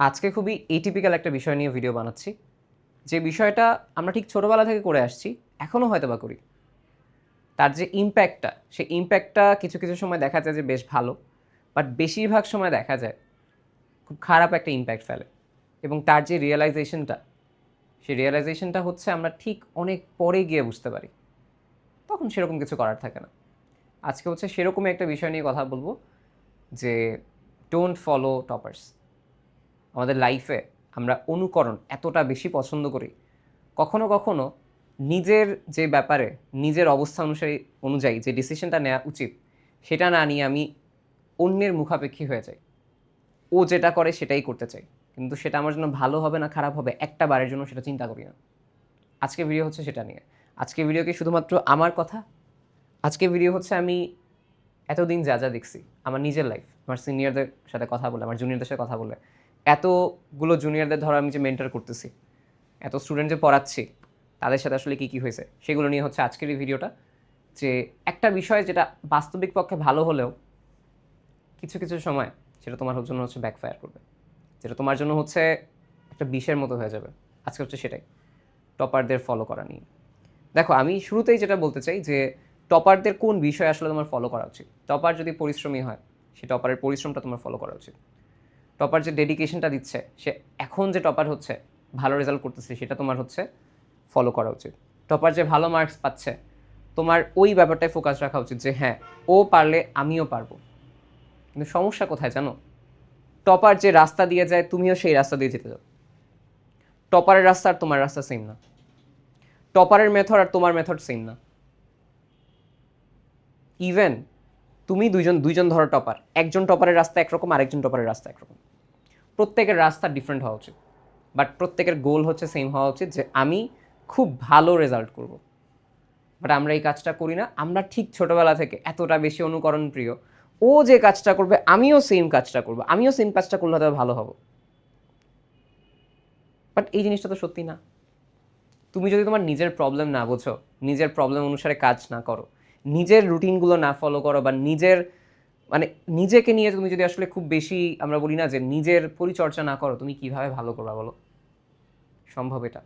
আজকে খুবই এটিপিক্যাল একটা বিষয় নিয়ে ভিডিও বানাচ্ছি। যে বিষয়টা আমরা ঠিক ছোটোবেলা থেকে করে আসছি এখনও হয়তো বা করি। তার যে ইম্প্যাক্টটা সেই ইম্প্যাক্টটা কিছু কিছু সময় দেখা যায় যে বেশ ভালো বাট বেশিরভাগ সময় দেখা যায় খুব খারাপ একটা ইম্প্যাক্ট ফেলে। এবং তার যে রিয়েলাইজেশনটা সেই রিয়েলাইজেশনটা হচ্ছে আমরা ঠিক অনেক পরে গিয়ে বুঝতে পারি। তখন সেরকম কিছু করার থাকে না। আজকে হচ্ছে সেরকমই একটা বিষয় নিয়ে কথা বলব, যে ডোন্ট ফলো টপার্স আমাদের লাইফে আমরা অনুকরণ এতটা বেশি পছন্দ করি। কখনো কখনো নিজের যে ব্যাপারে, নিজের অবস্থা অনুসারী, অনুযায়ী যে ডিসিশনটা নেওয়া উচিত, সেটা না নিয়ে আমি অন্যের মুখাপেক্ষী হয়ে যাই। ও যেটা করে সেটাই করতে চাই। কিন্তু সেটা আমার জন্য ভালো হবে না খারাপ হবে একটা বারের জন্য সেটা চিন্তা করি না। আজকে ভিডিও হচ্ছে সেটা নিয়ে। আজকে ভিডিও কি শুধুমাত্র আমার কথা? আজকে ভিডিও হচ্ছে আমি এতদিন যা যা দেখছি, আমার নিজের লাইফ আমার সিনিয়রদের সাথে কথা বলে, আমার জুনিয়রদের সাথে কথা বলে এতগুলো জুনিয়রদের ধরো আমি যে মেন্টার করতেছি, এত স্টুডেন্ট যে পড়াচ্ছি, তাদের সাথে আসলে কী কী হয়েছে, সেগুলো নিয়ে হচ্ছে আজকের এই ভিডিওটা যে একটা বিষয় যেটা বাস্তবিক পক্ষে ভালো হলেও কিছু কিছু সময় সেটা তোমার জন্য হচ্ছে ব্যাকফায়ার করবে। যেটা তোমার জন্য হচ্ছে একটা বিষের মতো হয়ে যাবে। আজকে হচ্ছে সেটাই। টপারদের ফলো করা নিয়ে। দেখো, আমি শুরুতেই যেটা বলতে চাই যে টপারদের কোন বিষয় আসলে তোমার ফলো করা উচিত? টপার যদি পরিশ্রমী হয়, সে টপারের পরিশ্রমটা তোমার ফলো করা উচিত। টপার যে ডেডিকেশনটা দিচ্ছে, সে এখন যে টপার হচ্ছে, ভালো রেজাল্ট করতেছে, সেটা তোমার হচ্ছে ফলো করা উচিত। টপার যে ভালো মার্কস পাচ্ছে, তোমার ওই ব্যাপারটায় ফোকাস রাখা উচিত যে হ্যাঁ ও পারলে আমিও পারব। কিন্তু সমস্যা কোথায় জানো? টপার যে রাস্তা দিয়ে যায়, তুমিও সেই রাস্তা দিয়ে যেতে যাও। টপারের রাস্তা আর তোমার রাস্তা সেম না। টপারের মেথড আর তোমার মেথড সেম না। ইভেন তুমি দুইজন দুইজন ধরো টপার একজন টপারের রাস্তা একরকম, আরেকজন টপারের রাস্তা একরকম। প্রত্যেকের রাস্তা ডিফারেন্ট হওয়া উচিত। বাট প্রত্যেকের গোল হচ্ছে সেম হওয়া উচিত যে আমি খুব ভালো রেজাল্ট করব। বাট আমরা এই কাজটা করি না। আমরা ঠিক ছোটোবেলা থেকে এতটা বেশি অনুকরণ প্রিয়। ও যে কাজটা করবে, আমিও সেম কাজটা করব। আমিও সেম কাজটা করলে হয়তো ভালো হব। বাট এই জিনিসটা তো সত্যি না। তুমি যদি তোমার নিজের প্রবলেম না বোঝো, নিজের প্রবলেম অনুসারে কাজ না করো, নিজের রুটিনগুলো না ফলো করো বা নিজের মানে নিজেকে নিয়ে তুমি যদি আসলে খুব বেশি আমরা বলি না যে নিজের পরিচর্যা না করো, তুমি কীভাবে ভালো করবা বলো? সম্ভব এটা।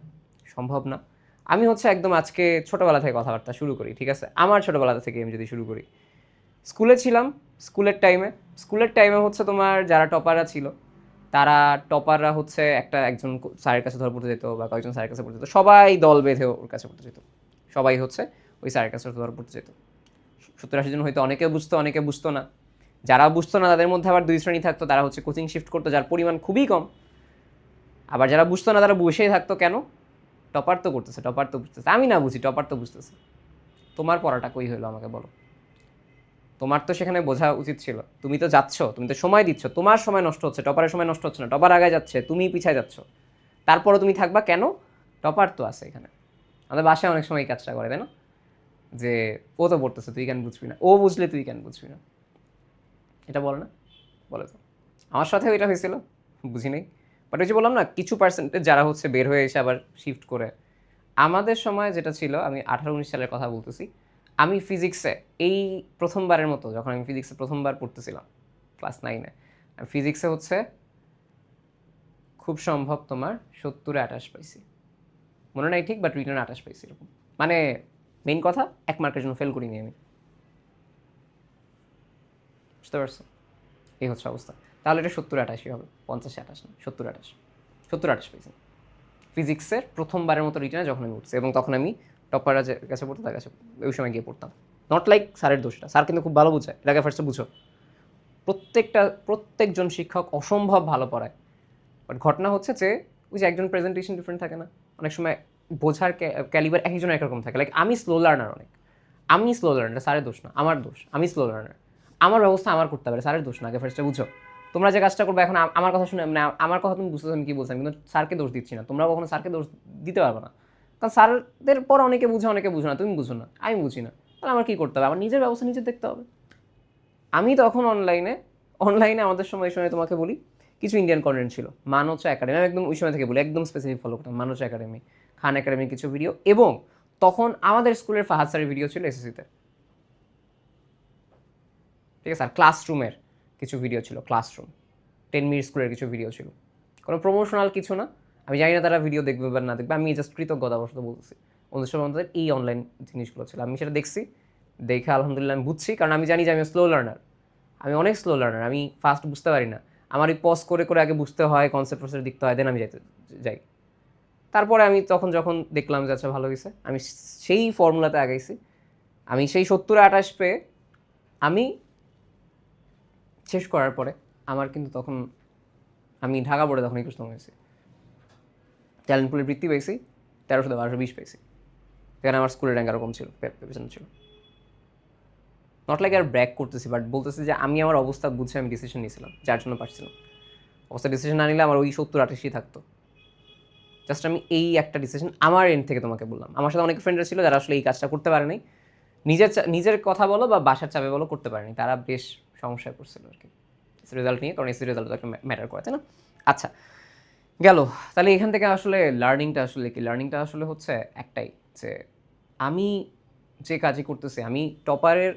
সম্ভব না। আমি হচ্ছে একদম আজকে ছোটোবেলা থেকে কথাবার্তা শুরু করি, ঠিক আছে? আমার ছোটোবেলা থেকে আমি যদি শুরু করি। স্কুলে ছিলাম, স্কুলের টাইমে স্কুলের টাইমে হচ্ছে তোমার যারা টপাররা ছিল, তারা টপাররা হচ্ছে একটা একজন স্যারের কাছে ধর পড়তে যেত বা কয়েকজন স্যারের কাছে পড়তে যেত। সবাই দল বেঁধে ওর কাছে পড়তে যেত। সবাই হচ্ছে ওই স্যারের কাছে ধর পড়তে যেত। সত্তর আশি জন হয়তো অনেকে বুঝতো অনেকে বুঝতো না। যারা বুঝতো না তাদের মধ্যে আবার দুই শ্রেণি থাকতো, তারা হচ্ছে কোচিং শিফট করতো, যার পরিমাণ খুবই কম। আবার যারা বুঝতো না তারা বসেই থাকতো কেন? টপার তো করতেছে, টপার তো বুঝতেছে। আমি না বুঝি, টপার তো বুঝতেছে। তোমার পড়াটা কই হলো আমাকে বলো। তোমার তো সেখানে বোঝা উচিত ছিল। তুমি তো যাচ্ছ, তুমি তো সময় দিচ্ছ। তোমার সময় নষ্ট হচ্ছে, টপারের সময় নষ্ট হচ্ছে না, টপার আগে যাচ্ছে তুমি পিছায় যাচ্ছ। তারপরও তুমি থাকবা কেন? টপার তো আছে এখানে। আমাদের বাসায় অনেক সময় এই কাজটা করে, তাই না? যে ও তো পড়তেছে, তুই কেন বুঝবি না? ও বুঝলে তুই কেন বুঝবি না? এটা বলো না, বলে তো। আমার সাথেও এটা হয়েছিল, বুঝি নেই। বাট ওই যে বললাম না, কিছু পার্সেন্টেজ যারা হচ্ছে বের হয়ে এসে আবার শিফট করে। আমাদের সময় যেটা ছিল, আমি আঠারো উনিশ সালের কথা বলতেছি, আমি ফিজিক্সে এই প্রথমবারের মতো, যখন আমি ফিজিক্সে প্রথমবার পড়তেছিলাম ক্লাস নাইনে আমি ফিজিক্সে হচ্ছে খুব সম্ভব তোমার সত্তরে আঠাশ পাইছি। মনে নাই ঠিক বাট রিটার্ন আঠাশ পাইছি এরকম। মানে মেইন কথা, এক মার্কের জন্য ফেল করিনি আমি। বুঝতে পারছ এই হচ্ছে অবস্থা। তাহলে এটা সত্তর আঠাশই হবে। পঞ্চাশে আঠাশ না, সত্তর আঠাশ সত্তর আঠাশ পেয়েছি। ফিজিক্সের প্রথমবারের মতো রিটার্নে যখন আমি উঠছি, এবং তখন আমি টপাররা কাছে পড়তো তার কাছে ওই সময় গিয়ে পড়তাম। নট লাইক স্যারের দোষটা। স্যার কিন্তু খুব ভালো বোঝায় এটাকে ফার্স্টে বুঝো। প্রত্যেকটা, প্রত্যেকজন শিক্ষক অসম্ভব ভালো পড়ায়। বাট ঘটনা হচ্ছে যে, ওই যে একজন প্রেজেন্টেশন ডিফারেন্ট থাকে না? অনেক সময় বোঝার ক্যালিবার একজন একরকম থাকে। লাইক আমি স্লো লার্নার অনেক। আমি স্লো লার্নার স্যারের দোষ না, আমার দোষ। আমি স্লো লার্নার আমার ব্যবস্থা আমার করতে হবে, স্যারের দোষ না, আগে ফার্স্টে বুঝো। তোমরা যে কাজটা করবে এখন আমার কথা শুনে মানে আমার কথা তুমি বুঝতেছো আমি কি বলছেন কিন্তু স্যারকে দোষ দিচ্ছি না। তোমরা কখনো স্যারকে দোষ দিতে পারবে না। কারণ স্যারদের পর অনেকে বুঝে, অনেকে বুঝো না, তুমি বুঝো না, আমি বুঝি না। তাহলে আমার কী করতে হবে? আমার নিজের ব্যবস্থা নিজে দেখতে হবে। আমি তখন অনলাইনে অনলাইনে আমাদের সময় সময় তোমাকে বলি, কিছু ইন্ডিয়ান কন্টেন্ট ছিল মানচ একাডেমি আমি একদম ওই সময় থেকে বলি, একদম স্পেসিফিক ফলো করতাম মানচ একাডেমি খান একাডেমির কিছু ভিডিও এবং তখন আমাদের স্কুলের ফাহাদ স্যারের ভিডিও ছিল এসএসসিতে ঠিক আছে, আর ক্লাসরুমের কিছু ভিডিও ছিল ক্লাসরুম টেন মিনিট স্কুলের কিছু ভিডিও ছিল। কোনো প্রমোশনাল কিছু না। আমি জানি না তারা ভিডিও দেখবে বা না দেখবে, আমি জাস্ট কৃতজ্ঞতাবশত বলতেছি। ওদের সময় আমাদের এই অনলাইন জিনিসগুলো ছিল। আমি সেটা দেখছি, দেখে আলহামদুলিল্লাহ আমি বুঝছি, কারণ আমি জানি যে আমি স্লো লার্নার আমি অনেক স্লো লার্নার আমি ফাস্ট বুঝতে পারি না। আমার এই পজ করে করে আগে বুঝতে হয় কনসেপ্ট প্রসেস দেখতে হয় দেন আমি যাইতে, যাই। তারপরে আমি তখন যখন দেখলাম যে আচ্ছা ভালো হয়েছে আমি সেই ফর্মুলাতে আগাইছি। আমি সেই সত্তর আঠাশ পেয়ে আমি শেষ করার পরে আমার কিন্তু তখন, আমি ঢাকা বোর্ডে তখন একুশতম হয়েছি। ট্যালেন্ট পুলের বৃত্তি পেয়েছি, তেরোশো বারোশো বিশ পেয়েছি। সেখানে আমার স্কুলের র্যাঙ্ক আরও কম ছিল পেছনে ছিল। নট লাইক আর ব্র্যাক করতেছি বাট বলতেছি যে আমি আমার অবস্থা বুঝে আমি ডিসিশন নিয়েছিলাম, যার জন্য পারছিলাম অবস্থা ডিসিশন না নিলে আমার ওই সত্তর আঠাশই থাকতো। জাস্ট আমি এই একটা ডিসিশন আমার এন্ড থেকে তোমাকে বললাম। আমার সাথে অনেক ফ্রেন্ডরা ছিল যারা আসলে এই কাজটা করতে পারে নাই নিজের নিজের কথা বলো বা বাসার চাপে বলো, করতে পারেনি। তারা বেশ সমস্যায় পড়ছিল আর কি। রেজাল্ট নিয়ে, কারণ এসি রেজাল্ট একটা ম্যাটার করে, তাই না? আচ্ছা গেল। তাহলে এখান থেকে আসলে লার্নিংটা আসলে কি? লার্নিংটা আসলে হচ্ছে একটাই, যে আমি যে কাজই করতেছি, আমি টপারের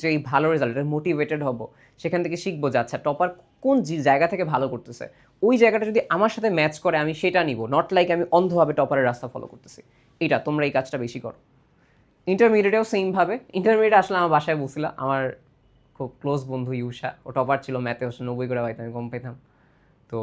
যে এই ভালো রেজাল্ট মোটিভেটেড হব, সেখান থেকে শিখব যে আচ্ছা টপার কোন জায়গা থেকে ভালো করতেছে? ওই জায়গাটা যদি আমার সাথে ম্যাচ করে, আমি সেটা নিব নট লাইক আমি অন্ধভাবে টপারের রাস্তা ফলো করতেছি। এটা, তোমরা এই কাজটা বেশি করো। ইন্টারমিডিয়েটেও সেমভাবে ইন্টারমিডিয়েট আসলে আমার বাসায় বসছিলাম আমার খুব ক্লোজ বন্ধু ইউষা ও টপার ছিল ম্যাথে হচ্ছে নব্বই করে পাইতাম, আমি কম পেতাম তো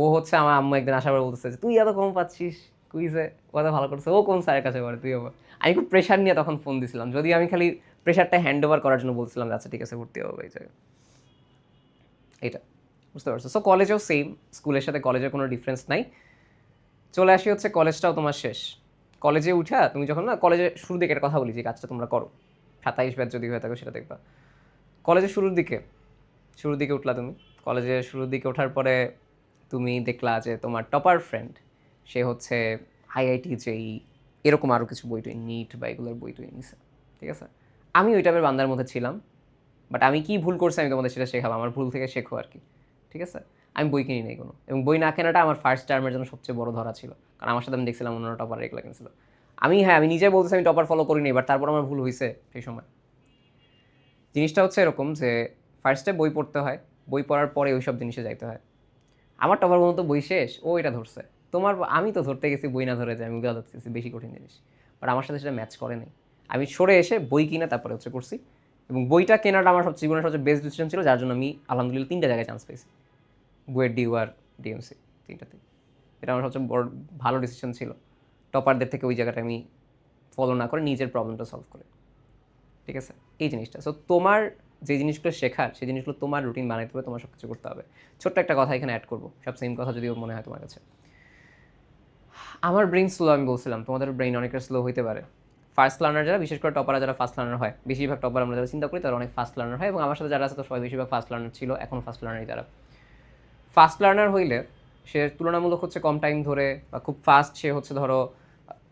ও হচ্ছে আমার আম্মু একদিন আসার পর বলতেছে তুই এত কম পাচ্ছিস কুইজে এত ভালো করছে ও কোন স্যারের কাছে করে তুই আবার আমি খুব প্রেশার নিয়ে তখন ফোন দিছিলাম। যদি আমি খালি প্রেশারটা হ্যান্ড ওভার করার জন্য বলছিলাম আচ্ছা ঠিক আছে, ভর্তি হবে, এই জায়গায়। এটা বুঝতে পারছ? সো কলেজেও সেম স্কুলের সাথে কলেজের কোনো ডিফারেন্স নাই। চলে আসি হচ্ছে কলেজটাও তোমার শেষ। কলেজে উঠা, তুমি যখন না কলেজে শুরু দিকে একটা কথা বলি, যে কাজটা তোমরা করো। সাতাইশ ব্যাচ যদি হয়ে থাকো, সেটা দেখবা। কলেজের শুরুর দিকে শুরুর দিকে উঠলা তুমি। কলেজে শুরুর দিকে ওঠার পরে তুমি দেখলা যে তোমার টপার ফ্রেন্ড সে হচ্ছে আইআইটি যেই, এরকম আরও কিছু বই টই নিট বা এগুলোর বই টই নিছে, ঠিক আছে? আমি ওই টাইপের বান্দার মধ্যে ছিলাম বাট আমি কি ভুল করছি আমি তোমাদের সেটা শেখালাম, আমার ভুল থেকে শেখো আর কি, ঠিক আছে? আমি বই কিনি নাই কোনো, এবং বই না কেনাটা আমার ফার্স্ট টার্মের জন্য সবচেয়ে বড় ধরা ছিল, কারণ আমার সাথে আমি দেখছিলাম অন্য টপার এগুলো কিনছিল। আমি হ্যাঁ আমি নিজে বলতেছি আমি টপার ফলো করিনি বাট তারপর আমার ভুল হয়েছে সেই সময়। জিনিসটা হচ্ছে এরকম যে ফার্স্টে বই পড়তে হয়, বই পড়ার পরে ওই সব জিনিসে যাইতে হয়। আমার টপার মতো বই শেষ, ও এটা ধরছে। তোমার, আমি তো ধরতে গেছি, বই না ধরে যে আমি ওগুলো ধরতে বেশি কঠিন জিনিস। বাট আমার সাথে সেটা ম্যাচ করে নাই। আমি সরে এসে বই কিনে তারপরে হচ্ছে করছি। এবং বইটা কেনাটা আমার সব জীবনের সবচেয়ে বেস্ট ডিসিশন ছিল, যার জন্য আমি আলহামদুলিল্লাহ তিনটা জায়গায় চান্স পেয়েছি। বুয়েট ডিউ আর ডিএমসি তিনটাতে এটা আমার সবচেয়ে বড়, ভালো ডিসিশন ছিল। টপারদের থেকে ওই জায়গাটা আমি ফলো না করে নিজের প্রবলেমটা সলভ করে। ঠিক আছে? এই জিনিসটা। সো তোমার যে জিনিসগুলো শেখার, সেই জিনিসগুলো তোমার রুটিন বানাইতে হবে, তোমার সব কিছু করতে হবে। ছোট্ট একটা কথা এখানে অ্যাড করব। সব সেম কথা যদিও মনে হয় তোমার কাছে। আমার ব্রেন স্লো আমি বলছিলাম, তোমাদের ব্রেন অনেকটা স্লো হইতে পারে। ফার্স্ট লার্নার যারা, বিশেষ করে টপাররা যারা ফার্স্ট লার্নার হয়, বেশিরভাগ টপার আমরা যারা চিন্তা করি, তারা অনেক ফার্স্ট লার্নার হয় এবং আমার সাথে যারা আছে তো সবাই বেশিরভাগ ফার্স্ট লার্নার ছিল, এখন ফার্স্ট লার্নারই তারা। ফার্স্ট লার্নার হইলে সে তুলনামূলক হচ্ছে কম টাইম ধরে বা খুব ফাস্ট সে হচ্ছে ধরো,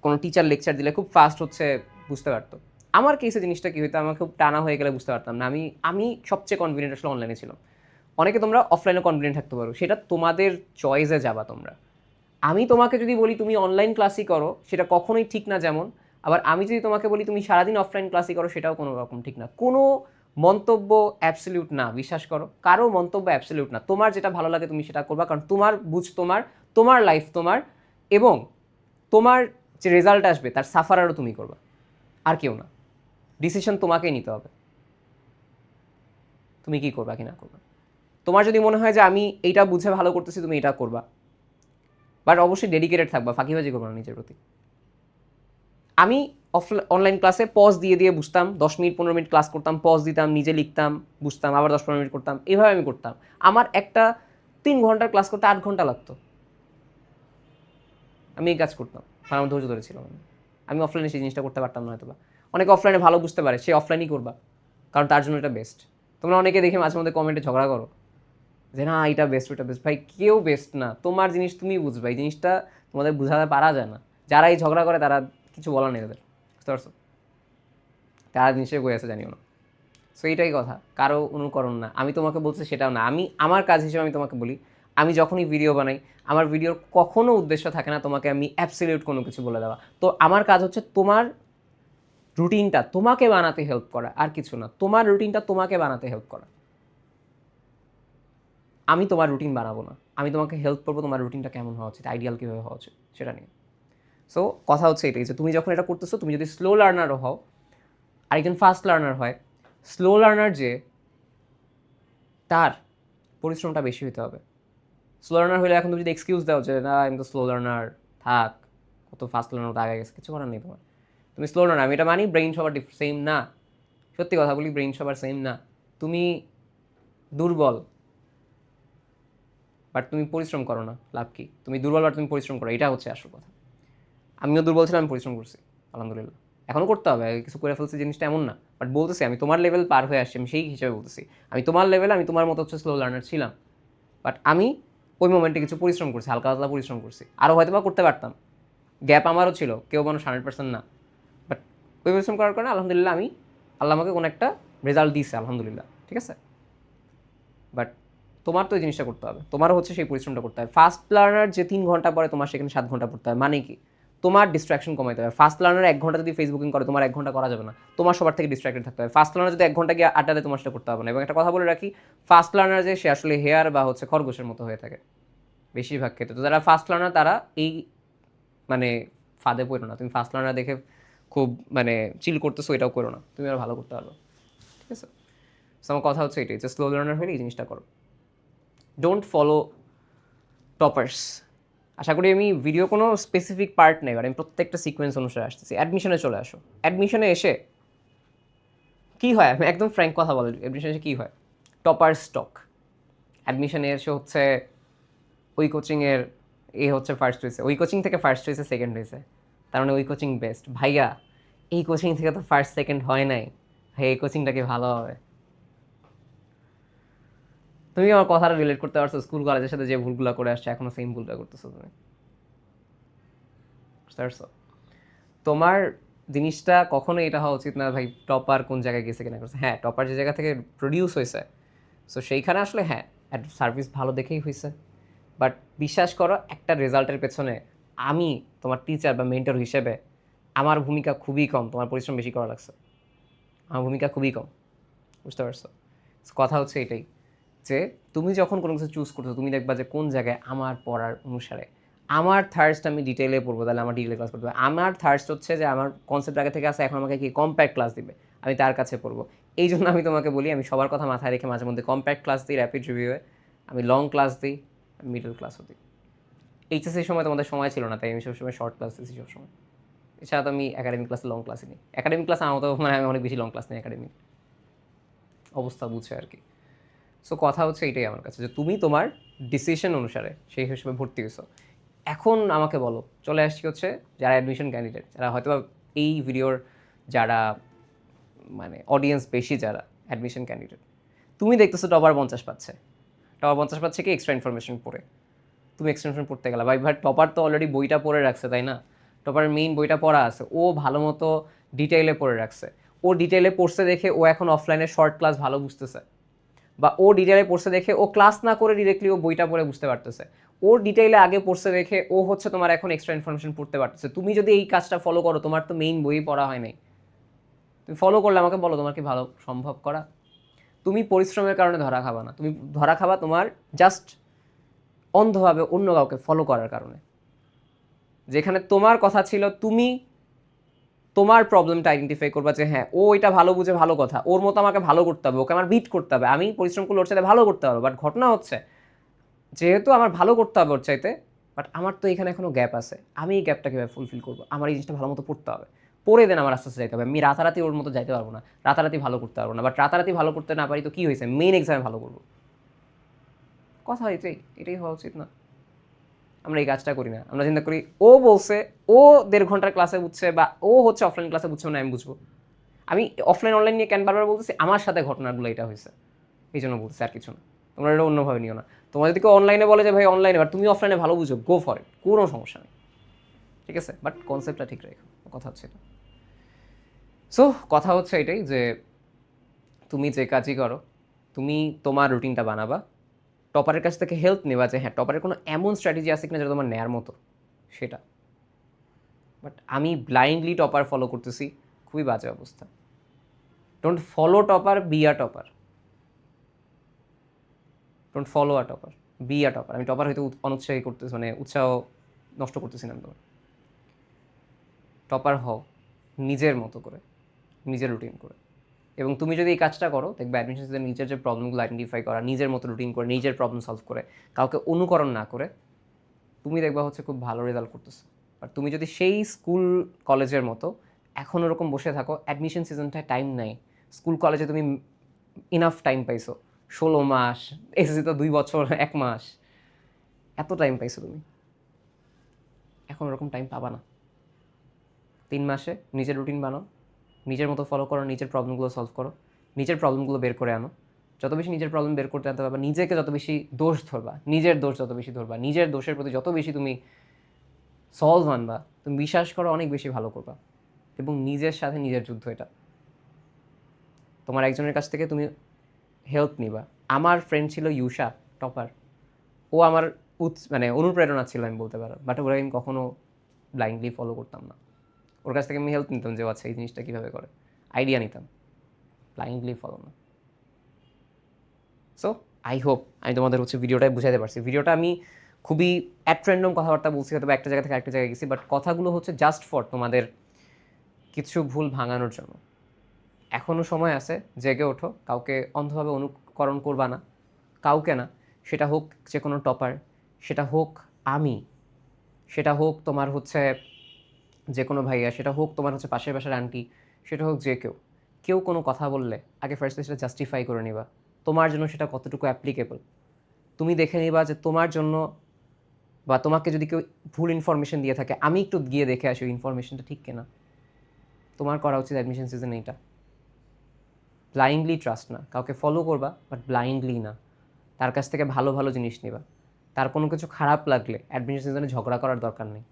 কোনো টিচার লেকচার দিলে খুব ফাস্ট হচ্ছে, বুঝতে পারতো। আমার কেসে জিনিসটা কী হইতো? আমার খুব টানা হয়ে গেলে বুঝতে পারতাম না। আমি আমি সবচেয়ে কনফিডেন্ট আসলে অনলাইনে ছিলাম। অনেকে তোমরা অফলাইনে কনফিডেন্ট থাকতে পারো। সেটা তোমাদের চয়েসে যাবা তোমরা। আমি তোমাকে যদি বলি তুমি অনলাইন ক্লাসই করো, সেটা কখনোই ঠিক না যেমন। আবার আমি যদি তোমাকে বলি তুমি সারাদিন অফলাইন ক্লাসই করো, সেটাও কোনো রকম ঠিক না। কোনো মন্তব্য অ্যাবসলিউট না, বিশ্বাস করো। কারও মন্তব্য অ্যাবসলিউট না। তোমার যেটা ভালো লাগে তুমি সেটা করবা। কারণ তোমার বুঝ তোমার তোমার লাইফ তোমার এবং তোমার যে রেজাল্ট আসবে, তার সাফারারও তুমি করবা। আর কেউ না। ডিসিশন তোমাকেই নিতে হবে। তুমি কি করবা কি না করবা? তোমার যদি মনে হয় যে আমি এইটা বুঝে ভালো করতেছি, তুমি এটা করবা। বাট অবশ্যই ডেডিকেটেড থাকবা, ফাঁকিবাজি করবা নিজের প্রতি। আমি অনলাইন ক্লাসে পজ দিয়ে দিয়ে বুঝতাম, দশ মিনিট, পনেরো মিনিট ক্লাস করতাম পজ দিতাম, নিজে লিখতাম, বুঝতাম, আবার দশ পনেরো মিনিট করতাম, এভাবে আমি করতাম। আমার একটা তিন ঘণ্টার ক্লাস করতে আট ঘণ্টা লাগতো। আমি এই কাজ করতাম আমার ধৈর্য ধরেছিলাম আমি। অফলাইনে সেই জিনিসটা করতে পারতাম না হয়তো বা অনেকে অফলাইনে ভালো বুঝতে পারে, সে অফলাইনই করবা, কারণ তার জন্য এটা বেস্ট তোমরা অনেকে দেখে মাঝে মধ্যে কমেন্টে ঝগড়া করো, যে না, এটা বেস্ট ওটা বেস্ট ভাই, কেউ বেস্ট না। তোমার জিনিস তুমি বুঝবে, এই জিনিসটা তোমাদের বোঝাতে পারা যায় না। যারা এই ঝগড়া করে, তারা কিছু বলার নেই তাদের। বুঝতে পারছ? তারা জিনিসে গিয়ে আছে, জানিও না। সো এইটাই কথা। কারও অনুকরণ না। আমি তোমাকে বলছি সেটাও না। আমি, আমার কাজ হিসেবে আমি তোমাকে বলি, আমি যখনই ভিডিও বানাই, আমার ভিডিওর কখনো উদ্দেশ্য থাকে না তোমাকে আমি অ্যাবসলিউট কোনো কিছু বলে দেওয়া। তো আমার কাজ হচ্ছে তোমার রুটিনটা তোমাকে বানাতে হেল্প করা, আর কিছু না। তোমার রুটিনটা তোমাকে বানাতে হেল্প করা। আমি তোমার রুটিন বানাবো না। আমি তোমাকে হেল্প করব তোমার রুটিনটা কেমন হওয়া উচিত আইডিয়াল কীভাবে হওয়া উচিত, সেটা নিয়ে। সো কথা হচ্ছে এটাই যে, তুমি যখন এটা করতেছো, তুমি যদি স্লো লার্নারও হও আরেকজন ফাস্ট লার্নার হয় স্লো লার্নার যে, তার পরিশ্রমটা বেশি হতে হবে। স্লো লার্নার হলে এখন তুমি যদি এক্সকিউজ দাও যে, না, আমি তো স্লো লার্নার থাক, কত ফাস্ট লার্নার আগে গেছে, কিছু করার নেই তোমার। তুমি স্লো লার্নার আমি এটা মানি ব্রেইন সবার সেম না। সত্যি কথা বলি ব্রেইন সবার সেম না। তুমি দুর্বল বাট তুমি পরিশ্রম করো না, লাভ কি? তুমি দুর্বল বাট তুমি পরিশ্রম করো, এটা হচ্ছে আসল কথা। আমিও দুর্বল ছিলাম আমি পরিশ্রম করছি, আলহামদুলিল্লাহ। এখনও করতে হবে কিছু করে ফেলছি, জিনিসটা এমন না বাট বলতেছি, আমি তোমার লেভেল পার হয়ে আসছি, আমি সেই হিসেবে বলতেছি। আমি তোমার লেভেল আমি তোমার মতো হচ্ছে স্লো লার্নার ছিলাম বাট আমি ওই মোমেন্টে কিছু পরিশ্রম করছি, হালকা হালকা পরিশ্রম করছি। আরও হয়তো বা করতে পারতাম। গ্যাপ আমারও ছিল, কেউ মানুষ হান্ড্রেড পার্সেন্ট না। ওই পরিশ্রম করার কারণে আলহামদুলিল্লাহ আমি আল্লাহ আমাকে কোনো একটা রেজাল্ট দিয়েছে, আলহামদুলিল্লাহ, ঠিক আছে? বাট তোমার তো এই জিনিসটা করতে হবে। তোমারও হচ্ছে সেই পরিশ্রমটা করতে হবে। ফার্স্ট লার্নার যে তিন ঘণ্টা পরে তোমার সেখানে সাত ঘণ্টা পড়তে হবে। মানে কি? তোমার ডিস্ট্রাকশন কমাইতে হবে। ফার্স্ট লার্নার এক ঘণ্টা যদি ফেসবুকিং করে, তোমার এক ঘণ্টা করা যাবে না। তোমার সবার থেকে ডিস্ট্রাক্টেড থাকতে হবে। ফাস্ট লার্নার যদি এক ঘণ্টা গিয়ে দেয় তোমার সেটা করতে হবে না। এবং একটা কথা বলে রাখি ফার্স্ট লার্নার যে, সে আসলে হেয়ার বা হচ্ছে খরগোশের মতো হয়ে থাকে। বেশিরভাগ ক্ষেত্রে। তো যারা ফার্স্ট লার্নার তারা এই মানে ফাঁদে পড়ো না। তুমি ফার্স্ট লার্নার দেখে খুব মানে চিল করতেছো, এটাও করো না। তুমি আরও ভালো করতে পারবে। ঠিক আছে? আমার কথা হচ্ছে এটাই, যে স্লো লার্নার হলে এই জিনিসটা করো। ডোন্ট ফলো টপার্স আশা করি আমি ভিডিও কোনো স্পেসিফিক পার্ট নেই আমি প্রত্যেকটা সিকোয়েন্স অনুসারে আসতেছি। অ্যাডমিশনে চলে আসো। অ্যাডমিশনে এসে কী হয়? আমি একদম ফ্র্যাঙ্ক কথা বলি অ্যাডমিশনে এসে কী হয়? টপার স্টক অ্যাডমিশনে এসে হচ্ছে ওই কোচিংয়ের এ হচ্ছে ফার্স্ট হয়েছে। ওই কোচিং থেকে ফার্স্ট হয়েছে সেকেন্ড হয়েছে। তার মানে ওই কোচিং বেস্ট ভাইয়া, এই কোচিং থেকে তো ফার্স্ট সেকেন্ড হয় নাই। ভাই এই কোচিংটা কি ভালো হবে? তুমি আমার কথাটা রিলেট করতে পারছ স্কুল কলেজের সাথে যে ভুলগুলো করে আসছে, এখনও সেম ভুলটা করতেছো তুমি। তোমার জিনিসটা কখনো এটা হওয়া উচিত না, ভাই টপার কোন জায়গায় গেছে কিনা করছে। হ্যাঁ টপার যে জায়গা থেকে প্রডিউস হয়েছে। সো সেইখানে আসলে হ্যাঁ সার্ভিস ভালো দেখেই হয়েছে। বাট বিশ্বাস করো, একটা রেজাল্টের পেছনে আমি তোমার টিচার বা মেন্টর হিসেবে আমার ভূমিকা খুবই কম, তোমার পরিশ্রম বেশি করা লাগছে। আমার ভূমিকা খুবই কম, বুঝতে পারছ? কথা হচ্ছে এটাই যে তুমি যখন কোনো কিছু চুজ করছ, তুমি দেখবা যে কোন জায়গায় আমার পড়ার অনুসারে, আমার থার্স্ট আমি ডিটেলে পড়ব, তাহলে আমার ডিটেলে ক্লাস হবে। আমার থার্স্ট হচ্ছে যে আমার কনসেপ্ট আগে থেকে আছে, এখন আমাকে কি কম্প্যাক্ট ক্লাস দিবে, আমি তার কাছে পড়ব। এই জন্য আমি তোমাকে বলি, আমি সবার কথা মাথায় রেখে মাঝে মধ্যে কম্প্যাক্ট ক্লাস দিই র্যাপিড রিভিউয়ে আমি লং ক্লাস দিই মিডল ক্লাসও দিই। এইচএসির সময় তোমাদের সময় ছিল না, তাই আমি সবসময় শর্ট ক্লাস দিচ্ছি সবসময়। এছাড়া তো আমি একাডেমিক ক্লাসে লং ক্লাসই নিই। একাডেমিক ক্লাস আমার তো মানে আমি অনেক বেশি লং ক্লাস নিই একাডেমিক অবস্থা বুঝছে আর কি। সো কথা হচ্ছে এটাই আমার কাছে যে তুমি তোমার ডিসিশন অনুসারে সেই হিসেবে ভর্তি হয়েছো। এখন আমাকে বলো, চলে আসছি হচ্ছে যারা অ্যাডমিশন ক্যান্ডিডেট যারা হয়তো এই ভিডিওর যারা মানে অডিয়েন্স বেশি যারা অ্যাডমিশন ক্যান্ডিডেট তুমি দেখতেছো টপার পঞ্চাশ পাচ্ছে। টপার পঞ্চাশ পাচ্ছে কি এক্সট্রা ইনফরমেশন পড়ে। তুমি এক্সট্রা ইনফরমেশন পড়তে গেলে। ভাই ভাই টপার তো অলরেডি বইটা পড়ে রাখছে, তাই না? টপারের মেইন বইটা পড়া আছে। ও ভালো মতো ডিটেইলে পড়ে রাখছে। ও ডিটেইলে পড়ছে দেখে ও এখন অফলাইনে শর্ট ক্লাস ভালো বুঝতেছে। বা ও ডিটেইলে পড়ছে দেখে ও ক্লাস না করে ডিরেক্টলি ও বইটা পড়ে বুঝতে পারতেছে। ও ডিটেইলে আগে পড়ছে দেখে ও হচ্ছে তোমার এখন এক্সট্রা ইনফরমেশন পড়তে পারতেছে। তুমি যদি এই কাজটা ফলো করো, তোমার তো মেইন বই পড়া হয় নাই। তুমি ফলো করলে আমাকে বলো, তোমার কি ভালো সম্ভব করা? তুমি পরিশ্রমের কারণে ধরা খাবা না। তুমি ধরা খাবা তোমার জাস্ট অন্ধভাবে অন্য কাউকে ফলো করার কারণে। যেখানে তোমার কথা ছিল, তুমি তোমার প্রবলেমটা আইডেন্টিফাই করবা যে হ্যাঁ ও এটা ভালো বুঝে ভালো কথা। ওর মতো আমাকে ভালো করতে হবে, ওকে আমার বিট করতে হবে। আমি পরিশ্রম করলে ওর সাথে ভালো করতে পারব। বাট ঘটনা হচ্ছে, যেহেতু আমার ভালো করতে হবে ওর চাইতে বাট আমার তো এখানে এখনও গ্যাপ আছে। আমি এই গ্যাপটা কীভাবে ফুলফিল করব? আমার এই জিনিসটা ভালো মতো পড়তে হবে। পড়ে দেন আমার আস্তে আস্তে যাইতে হবে। আমি রাতারাতি ওর মতো যাইতে পারব না। রাতারাতি ভালো করতে পারব না। বাট রাতারাতি ভালো করতে না পারি তো কী হয়েছে? মেন এক্সামে ভালো করব। কথা এটাই এটাই হওয়া উচিত না। আমরা এই কাজটা করি না। আমরা চিন্তা করি, ও বলছে, ও দেড় ঘণ্টার ক্লাসে বুঝছে বা ও হচ্ছে অফলাইন ক্লাসে বুঝছে না আমি বুঝব। আমি অফলাইন অনলাইন নিয়ে কেন বারবার বলতেছি? আমার সাথে ঘটনাগুলো এটা হয়েছে। এই জন্য বলতেছি আর কিছু না। তোমরা এটা অন্যভাবে নিও না। তোমার যদি কেউ অনলাইনে বলে যে, ভাই অনলাইনে বাট তুমি অফলাইনে ভালো বুঝো গো ফর ইট কোনো সমস্যা নেই। ঠিক আছে? বাট কনসেপ্টটা ঠিক রেখো। কথা হচ্ছে এটা। সো কথা হচ্ছে এটাই যে, তুমি যে কাজই করো, তুমি তোমার রুটিনটা বানাবা। টপারের কাছ থেকে হেল্প নেবা যে হ্যাঁ টপারের কোনো এমন স্ট্র্যাটেজি আছে কিনা যেটা তোমার নেয়ার মতো? সেটা। বাট আমি ব্লাইন্ডলি টপার ফলো করতেছি, খুবই বাজে অবস্থা। Don't follow topper be a topper. Don't follow a topper be a topper. আমি টপার হয়তো অনুৎসাহী করতেছি মানে উৎসাহ নষ্ট করতেছি না তোমার। টপার হও, নিজের মতো করে, নিজের রুটিন করে। এবং তুমি যদি এই কাজটা করো, দেখবে অ্যাডমিশন সিজনে নিজের যে প্রবলেমগুলো আইডেন্টিফাই করা, নিজের মতো রুটিন করে, নিজের প্রবলেম সলভ করে, কাউকে অনুকরণ না করে, তুমি দেখবা হচ্ছে খুব ভালো রেজাল্ট করতেছো। আর তুমি যদি সেই স্কুল কলেজের মতো এখন ওরকম বসে থাকো অ্যাডমিশন সিজনটায় টাইম নাই স্কুল কলেজে তুমি ইনাফ টাইম পাইছো, ষোলো মাস এসএসসি তো দুই বছর, এক মাস, এত টাইম পাইছো তুমি। এখন ওরকম টাইম পাবা না। তিন মাসে নিজের রুটিন বানাও। নিজের মতো ফলো করো, নিজের প্রবলেমগুলো সলভ করো, নিজের প্রবলেমগুলো বের করে আনো। যত বেশি নিজের প্রবলেম বের করতে আনতে পারবা, নিজেকে যত বেশি দোষ ধরবা, নিজের দোষ যত বেশি ধরবা, নিজের দোষের প্রতি যত বেশি তুমি সলভ আনবা, তুমি বিশ্বাস করো, অনেক বেশি ভালো করবা। এবং নিজের সাথে নিজের যুদ্ধ এটা। তোমার একজনের কাছ থেকে তুমি হেল্প নিবা। আমার ফ্রেন্ড ছিল ইউষা টপার ও আমার উৎস মানে অনুপ্রেরণা ছিল আমি বলতে পারো বাট ওরা আমি কখনো ব্লাইন্ডলি ফলো করতাম না। ওর কাছ থেকে আমি হেল্প নিতাম যে আচ্ছা এই জিনিসটা কীভাবে করে? আইডিয়া নিতাম। ব্লাইন্ডলি ফলো না। সো আই হোপ আমি তোমাদের হচ্ছে ভিডিওটাই বুঝাতে পারছি। ভিডিওটা আমি খুবই অ্যাট্রেন্ডম কথাবার্তা বলছি হয়তো একটা জায়গা থেকে একটা জায়গায় গেছি বাট কথাগুলো হচ্ছে জাস্ট ফর তোমাদের কিছু ভুল ভাঙানোর জন্য। এখনও সময় আছে, জেগে ওঠো। কাউকে অন্ধভাবে অনুকরণ করবা না। কাউকে না। সেটা হোক যে কোনো টপার সেটা হোক আমি, সেটা হোক তোমার হচ্ছে যে কোনো ভাইয়া, সেটা হোক তোমার হচ্ছে পাশের বাসার আন্টি সেটা হোক যে কেউ। কেউ কোনো কথা বললে আগে ফার্স্টে সেটা জাস্টিফাই করে নিবা। তোমার জন্য সেটা কতটুকু অ্যাপ্লিকেবল তুমি দেখে নিবা যে তোমার জন্য বা তোমাকে যদি কেউ ভুল ইনফরমেশন দিয়ে থাকে, আমি একটু গিয়ে দেখে আসি ওই ইনফরমেশনটা ঠিক কিনা। তোমার করা উচিত অ্যাডমিশন সিজন এইটা। ব্লাইন্ডলি ট্রাস্ট না। কাউকে ফলো করবা বাট ব্লাইন্ডলি না। তার কাছ থেকে ভালো ভালো জিনিস নিবা। তার কোনো কিছু খারাপ লাগলে অ্যাডমিশন সিজনে ঝগড়া করার দরকার নেই।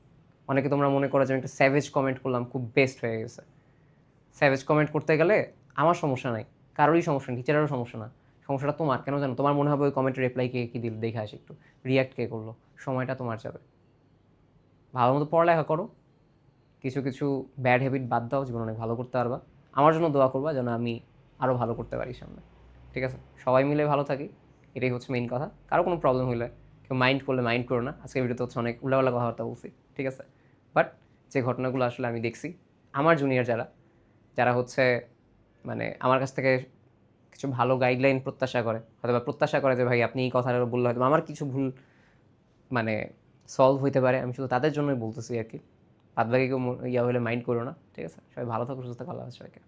অনেকে তোমরা মনে করো যে আমি একটা স্যাভেজ কমেন্ট করলাম, খুব বেস্ট হয়ে গেছে। স্যাভেজ কমেন্ট করতে গেলে আমার সমস্যা নাই, কারোরই সমস্যা নেই টিচারেরও সমস্যা না। সমস্যাটা তোমার, কেন জানো? তোমার মনে হবে ওই কমেন্টের রিপ্লাই কে কী দিল, দেখে আসি একটু। রিয়াক্ট কে করল? সময়টা তোমার যাবে। ভালো মতো পড়ালেখা করো। কিছু কিছু ব্যাড হ্যাবিট বাদ দাও, জীবন অনেক ভালো করতে পারবা। আমার জন্য দোয়া করবা যেন আমি আরও ভালো করতে পারি সামনে। ঠিক আছে? সবাই মিলে ভালো থাকি, এটাই হচ্ছে মেইন কথা। কারও কোনো প্রবলেম হইলে, কেউ মাইন্ড করলে মাইন্ড করো না। আজকে ভিডিওতে হচ্ছে অনেক উল্লাপাল্লা কথাবার্তা বলছি। ঠিক আছে? বাট যে ঘটনাগুলো আসলে আমি দেখছি, আমার জুনিয়র যারা যারা হচ্ছে মানে আমার কাছ থেকে কিছু ভালো গাইডলাইন প্রত্যাশা করে হয়তো বা প্রত্যাশা করে যে ভাই আপনি এই কথাটা বললে হয়তো আমার কিছু ভুল মানে সলভ হইতে পারে, আমি শুধু তাদের জন্যই বলতেছি আর কি। বাদবাকি কেউ ইয়া হলে মাইন্ড করো না, ঠিক আছে? সবাই ভালো থাকো, সুস্থ থাকো, আল্লাহ সবাইকে।